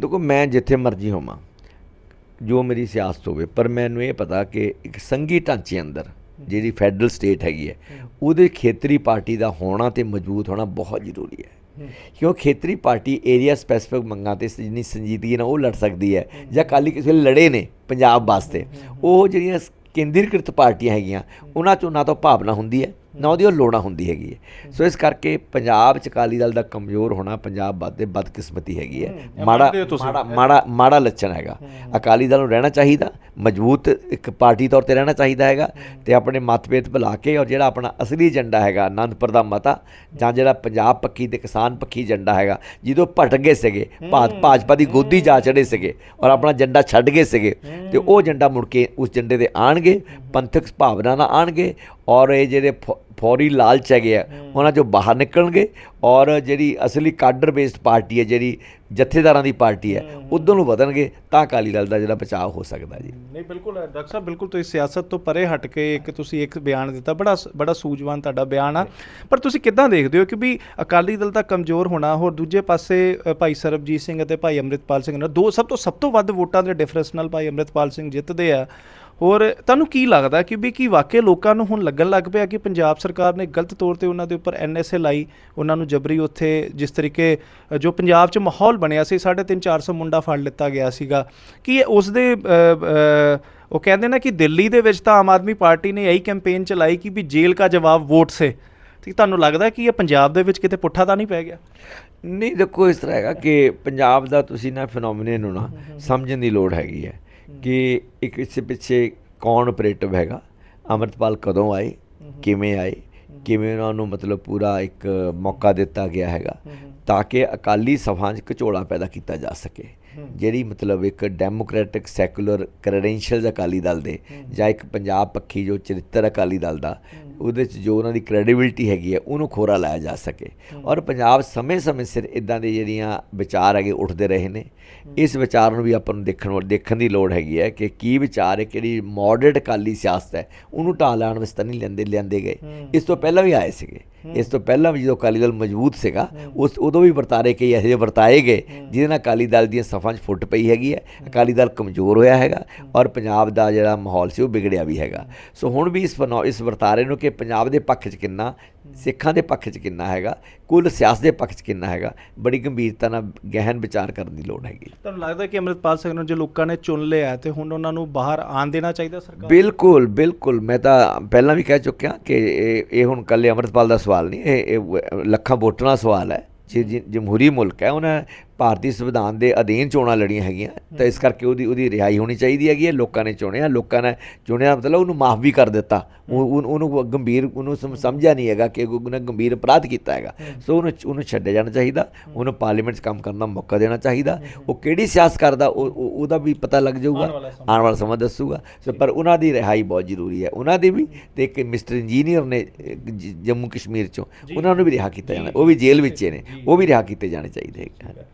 ਦੇਖੋ ਮੈਂ ਜਿੱਥੇ ਮਰਜ਼ੀ ਹੋਵਾਂ ਜੋ ਮੇਰੀ ਸਿਆਸਤ ਹੋਵੇ ਪਰ ਮੈਨੂੰ ਇਹ ਪਤਾ ਕਿ ਇੱਕ ਸੰਘੀ ਢਾਂਚੇ ਅੰਦਰ ਜਿਹੜੀ ਫੈਡਰਲ ਸਟੇਟ ਹੈਗੀ ਹੈ ਉਹਦੇ ਖੇਤਰੀ ਪਾਰਟੀ ਦਾ ਹੋਣਾ ਤੇ ਮਜ਼ਬੂਤ ਹੋਣਾ ਬਹੁਤ ਜ਼ਰੂਰੀ ਹੈ। ਕਿਉਂ? ਖੇਤਰੀ ਪਾਰਟੀ ਏਰੀਆ ਸਪੈਸੀਫਿਕ ਮੰਗਾਂ ਤੇ ਜਿੰਨੀ ਸੰਜੀਦਗੀ ਨਾਲ ਉਹ ਲੜ ਸਕਦੀ ਹੈ ਜਾਂ ਕਾਲੀ ਕਿਸੇ ਲੜੇ ਨੇ ਪੰਜਾਬ ਵਾਸਤੇ। ਉਹ ਜਿਹੜੀਆਂ ਕੇਂਦਰੀਕ੍ਰਿਤ ਪਾਰਟੀਆਂ ਹੈਗੀਆਂ ਉਹਨਾਂ 'ਚੋਂ ਨਾ ਤਾਂ ਭਾਵਨਾ ਹੁੰਦੀ ਹੈ। ਨਾ ਉਹਦੀ ਉਹ ਲੋੜਾਂ ਹੁੰਦੀ ਹੈਗੀ ਹੈ। ਸੋ ਇਸ ਕਰਕੇ ਪੰਜਾਬ 'ਚ ਅਕਾਲੀ ਦਲ ਦਾ ਕਮਜ਼ੋਰ ਹੋਣਾ ਪੰਜਾਬ ਬਾਦ ਦੇ ਬਦਕਿਸਮਤੀ ਹੈਗੀ ਹੈ। ਮਾੜਾ? ਮਾੜਾ ਮਾੜਾ ਲੱਛਣ ਹੈਗਾ। ਅਕਾਲੀ ਦਲ ਨੂੰ ਰਹਿਣਾ ਚਾਹੀਦਾ ਮਜ਼ਬੂਤ ਇੱਕ ਪਾਰਟੀ ਤੌਰ ਤੇ ਰਹਿਣਾ ਚਾਹੀਦਾ ਹੈਗਾ ਤੇ ਆਪਣੇ ਮਤਭੇਦ ਭੁਲਾ ਕੇ ਔਰ ਜਿਹੜਾ ਆਪਣਾ ਅਸਲੀ ਏਜੰਡਾ ਹੈਗਾ ਆਨੰਦਪੁਰ ਦਾ ਮਤਾ ਜਾਂ ਜਿਹੜਾ ਪੰਜਾਬ ਪੱਖੀ ਤੇ ਕਿਸਾਨ ਪੱਖੀ ਏਜੰਡਾ ਹੈਗਾ ਜਦੋਂ ਭਟਕ ਗਏ ਸੀਗੇ ਭਾਜ ਭਾਜਪਾ ਦੀ ਗੋਦੀ ਜਾ ਚੜੇ ਸੀਗੇ ਔਰ ਆਪਣਾ ਏਜੰਡਾ ਛੱਡ ਗਏ ਸੀਗੇ ਤੇ ਉਹ ਏਜੰਡਾ ਮੁੜ ਕੇ ਉਸ ਏਜੰਡੇ ਤੇ ਆਣਗੇ। ਪੰਥਕ ਭਾਵਨਾ ਨਾਲ ਆਣਗੇ ਔਰ ਇਹ ਜਿਹੜੇ ਫੌਰੀ ਲਾਲਚ ਹੈਗੇ ਆ ਉਹਨਾਂ ਚੋਂ ਬਾਹਰ ਨਿਕਲਣਗੇ ਔਰ ਜਿਹੜੀ ਅਸਲੀ ਕਾਡਰ ਬੇਸਡ ਪਾਰਟੀ ਹੈ ਜਿਹੜੀ ਜਥੇਦਾਰਾਂ ਦੀ ਪਾਰਟੀ ਹੈ ਉਦੋਂ ਨੂੰ ਵਧਣਗੇ ਤਾਂ ਅਕਾਲੀ ਦਲ ਦਾ ਜਿਹੜਾ ਬਚਾਅ ਹੋ ਸਕਦਾ ਜੀ। ਨਹੀਂ ਬਿਲਕੁਲ। ਡਾਕਟਰ ਸਾਹਿਬ ਬਿਲਕੁਲ ਤੁਸੀਂ ਸਿਆਸਤ ਤੋਂ ਪਰੇ ਹਟ ਕੇ ਇੱਕ ਤੁਸੀਂ ਇੱਕ ਬਿਆਨ ਦਿੱਤਾ ਬੜਾ ਬੜਾ ਸੂਝਵਾਨ ਤੁਹਾਡਾ ਬਿਆਨ ਆ। ਪਰ ਤੁਸੀਂ ਕਿੱਦਾਂ ਦੇਖਦੇ ਹੋ ਕਿ ਵੀ ਅਕਾਲੀ ਦਲ ਦਾ ਕਮਜ਼ੋਰ ਹੋਣਾ ਹੋਰ ਦੂਜੇ ਪਾਸੇ ਭਾਈ ਸਰਬਜੀਤ ਸਿੰਘ ਅਤੇ ਭਾਈ ਅੰਮ੍ਰਿਤਪਾਲ ਸਿੰਘ ਨਾਲ ਦੋ ਸਭ ਤੋਂ ਸਭ ਤੋਂ ਵੱਧ ਵੋਟਾਂ ਦੇ ਡਿਫਰੈਂਸ ਨਾਲ ਭਾਈ ਅੰਮ੍ਰਿਤਪਾਲ ਸਿੰਘ ਜਿੱਤਦੇ ਆ ਹੋਰ ਤੁਹਾਨੂੰ ਕੀ ਲੱਗਦਾ ਕਿ ਵੀ ਕੀ ਵਾਕਈ ਲੋਕਾਂ ਨੂੰ ਹੁਣ ਲੱਗਣ ਲੱਗ ਪਿਆ ਕਿ ਪੰਜਾਬ ਸਰਕਾਰ ਨੇ ਗਲਤ ਤੌਰ ਤੇ ਉਹਨਾਂ ਦੇ ਉੱਪਰ ਐਨਐਸਏ ਲਾਈ ਉਹਨਾਂ ਨੂੰ ਜਬਰੀ ਉੱਥੇ ਜਿਸ ਤਰੀਕੇ ਜੋ ਪੰਜਾਬ 'ਚ ਮਾਹੌਲ ਬਣਿਆ ਸੀ 3.5 400 ਮੁੰਡਾ ਫੜ ਲਿੱਤਾ ਗਿਆ ਸੀਗਾ। ਕੀ ਉਸ ਦੇ ਉਹ ਕਹਿੰਦੇ ਨਾ ਕਿ ਦਿੱਲੀ ਦੇ ਵਿੱਚ ਤਾਂ ਆਮ ਆਦਮੀ ਪਾਰਟੀ ਨੇ ਇਹੀ ਕੈਂਪੇਨ ਚਲਾਈ ਕਿ ਵੀ ਜੇਲ੍ਹ ਕਾ ਜਵਾਬ ਵੋਟ ਸੇ। ਤੇ ਤੁਹਾਨੂੰ ਲੱਗਦਾ ਕਿ ਇਹ ਪੰਜਾਬ ਦੇ ਵਿੱਚ ਕਿਤੇ ਪੁੱਠਾ ਤਾਂ ਨਹੀਂ ਪੈ ਗਿਆ? ਨਹੀਂ ਦੇਖੋ ਇਸ ਤਰ੍ਹਾਂ ਹੈਗਾ ਕਿ ਪੰਜਾਬ ਦਾ ਤੁਸੀਂ ਨਾ ਫੀਨੋਮੀਨਨ ਨੂੰ ਨਾ ਸਮਝਣ ਦੀ ਲੋੜ ਹੈਗੀ ਹੈ। ਕਿ ਇੱਕ ਇਸ ਪਿੱਛੇ ਕੌਣ ਆਪਰੇਟਿਵ ਹੈਗਾ? ਅਮਰਤਪਾਲ ਕਦੋਂ ਆਏ? ਕਿਵੇਂ ਆਏ? ਕਿਵੇਂ ਉਹਨਾਂ ਨੂੰ ਮਤਲਬ ਪੂਰਾ ਇੱਕ ਮੌਕਾ ਦਿੱਤਾ ਗਿਆ ਹੈਗਾ? ਤਾਂ ਕਿ ਅਕਾਲੀ ਸਭਾ 'ਚ ਘਚੋਲਾ ਪੈਦਾ ਕੀਤਾ ਜਾ ਸਕੇ। ਜਿਹੜੀ ਮਤਲਬ ਇੱਕ democratic secular credentials Akali Dal ਦੇ ਜਾਂ ਇੱਕ ਪੰਜਾਬ ਪੱਖੀ ਜੋ ਚਰਿੱਤਰ ਅਕਾਲੀ ਦਲ ਦਾ ਉਹਦੇ 'ਚ ਜੋ ਉਹਨਾਂ ਦੀ ਕ੍ਰੈਡੀਬਿਲਿਟੀ ਹੈਗੀ ਹੈ ਉਹਨੂੰ ਖੋਰਾ ਲਾਇਆ ਜਾ ਸਕੇ। ਔਰ ਪੰਜਾਬ ਸਮੇਂ-ਸਮੇਂ ਸਿਰ ਇਦਾਂ ਦੇ ਜਿਹੜੀਆਂ ਵਿਚਾਰ ਹੈਗੇ ਉੱਠਦੇ ਰਹੇ ਨੇ। ਇਸ ਵਿਚਾਰ ਨੂੰ ਵੀ ਆਪਾਂ ਨੂੰ ਦੇਖਣ ਦੇਖਣ ਦੀ ਲੋੜ ਹੈਗੀ ਹੈ ਕਿ ਕੀ ਵਿਚਾਰ ਹੈ ਕਿਹੜੀ ਮੋਡਰੇਟ ਅਕਾਲੀ ਸਿਆਸਤ ਹੈ ਉਹਨੂੰ ਢਾਹ ਲਾਉਣ ਵਾਸਤੇ ਤਾਂ ਨਹੀਂ ਲੈਂਦੇ ਲਿਆਂਦੇ ਗਏ। ਇਸ ਤੋਂ ਪਹਿਲਾਂ ਵੀ ਆਏ ਸੀਗੇ। ਇਸ ਤੋਂ ਪਹਿਲਾਂ ਵੀ ਜਦੋਂ ਅਕਾਲੀ ਦਲ ਮਜ਼ਬੂਤ ਸੀਗਾ ਉਸ ਉਦੋਂ ਵੀ ਵਰਤਾਰੇ ਕਈ ਇਹੋ ਜਿਹੇ ਵਰਤਾਏ ਗਏ ਜਿਹਦੇ ਨਾਲ ਅਕਾਲੀ ਦਲ ਦੀਆਂ ਸਫਾਂ 'ਚ ਫੁੱਟ ਪਈ ਹੈਗੀ ਹੈ। ਅਕਾਲੀ ਦਲ ਕਮਜ਼ੋਰ ਹੋਇਆ ਹੈਗਾ ਔਰ ਪੰਜਾਬ ਦਾ ਜਿਹੜਾ ਮਾਹੌਲ ਸੀ ਉਹ ਵਿਗੜਿਆ ਵੀ ਹੈਗਾ। ਸੋ ਹੁਣ ਵੀ ਇਸ ਇਸ ਵਰਤਾਰੇ ਨੂੰ ਕਿ ਪੰਜਾਬ ਦੇ ਪੱਖ 'ਚ ਕਿੰਨਾ ਸਿੱਖਾਂ ਦੇ ਪੱਖ 'ਚ ਕਿੰਨਾ ਹੈਗਾ ਕੁੱਲ ਸਿਆਸਤ ਦੇ ਪੱਖ 'ਚ ਕਿੰਨਾ ਹੈਗਾ ਬੜੀ ਗੰਭੀਰਤਾ ਨਾਲ ਗਹਿਨ ਵਿਚਾਰ ਕਰਨ ਦੀ ਲੋੜ ਹੈਗੀ। ਤੁਹਾਨੂੰ ਲੱਗਦਾ ਕਿ ਅੰਮ੍ਰਿਤਪਾਲ ਸਿੰਘ ਨੂੰ ਜੇ ਲੋਕਾਂ ਨੇ ਚੁਣ ਲਿਆ ਤੇ ਹੁਣ ਉਹਨਾਂ ਨੂੰ ਬਾਹਰ ਆਣ ਦੇਣਾ ਚਾਹੀਦਾ ਸਰਕਾਰ? ਬਿਲਕੁਲ ਬਿਲਕੁਲ। ਮੈਂ ਤਾਂ ਪਹਿਲਾਂ ਵੀ ਕਹਿ ਚੁੱਕਿਆ ਕਿ ਇਹ ਇਹ ਹੁਣ ਕੱਲੇ ਅਮਰਤਪਾਲ ਦਾ ਸਵਾਲ ਨਹੀਂ ਇਹ ਲੱਖਾਂ ਵੋਟਰਾਂ ਦਾ ਸਵਾਲ ਹੈ। ਜੇ ਜਮਹੂਰੀ ਮੁਲਕ ਹੈ ਉਹਨਾਂ ਭਾਰਤੀ ਸੰਵਿਧਾਨ ਦੇ ਅਧੀਨ ਚੋਣਾਂ ਲੜੀਆਂ ਹੈਗੀਆਂ ਤਾਂ ਇਸ ਕਰਕੇ ਉਹਦੀ ਉਹਦੀ ਰਿਹਾਈ ਹੋਣੀ ਚਾਹੀਦੀ ਹੈਗੀ ਹੈ ਲੋਕਾਂ ਨੇ ਚੁਣਿਆ ਲੋਕਾਂ ਨੇ ਚੁਣਿਆ ਮਤਲਬ ਉਹਨੂੰ ਮਾਫ ਵੀ ਕਰ ਦਿੱਤਾ। ਉਹ- ਉਹ- ਉਹਨੂੰ ਗੰਭੀਰ ਉਹਨੂੰ ਸਮ- ਸਮਝਿਆ ਨਹੀਂ ਹੈਗਾ ਕਿ ਉਹਨੇ ਗੰਭੀਰ ਅਪਰਾਧ ਕੀਤਾ ਹੈਗਾ। ਸੋ ਉਹਨੂੰ ਉਹਨੂੰ ਛੱਡਿਆ ਜਾਣਾ ਚਾਹੀਦਾ ਉਹਨੂੰ ਪਾਰਲੀਮੈਂਟ 'ਚ ਕੰਮ ਕਰਨ ਦਾ ਮੌਕਾ ਦੇਣਾ ਚਾਹੀਦਾ। ਉਹ ਕਿਹੜੀ ਸਿਆਸਤ ਕਰਦਾ ਉਹ ਉਹ- ਉਹਦਾ ਵੀ ਪਤਾ ਲੱਗ ਜਾਊਗਾ ਆਉਣ ਵਾਲਾ ਸਮਾਂ। ਦੱਸੂਗਾ। ਸੋ ਪਰ ਉਹਨਾਂ ਦੀ ਰਿਹਾਈ ਬਹੁਤ ਜ਼ਰੂਰੀ ਹੈ। ਉਹਨਾਂ ਦੀ ਵੀ ਤੇ ਇੱਕ ਮਿਸਟਰ ਇੰਜੀਨੀਅਰ ਨੇ ਜੰਮੂ ਕਸ਼ਮੀਰ ਚੋਂ ਉਹਨਾਂ ਨੂੰ ਵੀ ਰਿਹਾ ਕੀਤਾ ਜਾਣਾ। ਉਹ ਵੀ ਜੇਲ੍ਹ ਵਿੱਚ ਨੇ। ਉਹ ਵੀ ਰਿਹਾ ਕੀਤੇ ਜਾਣੇ ਚਾਹੀਦੇ ਹੈ।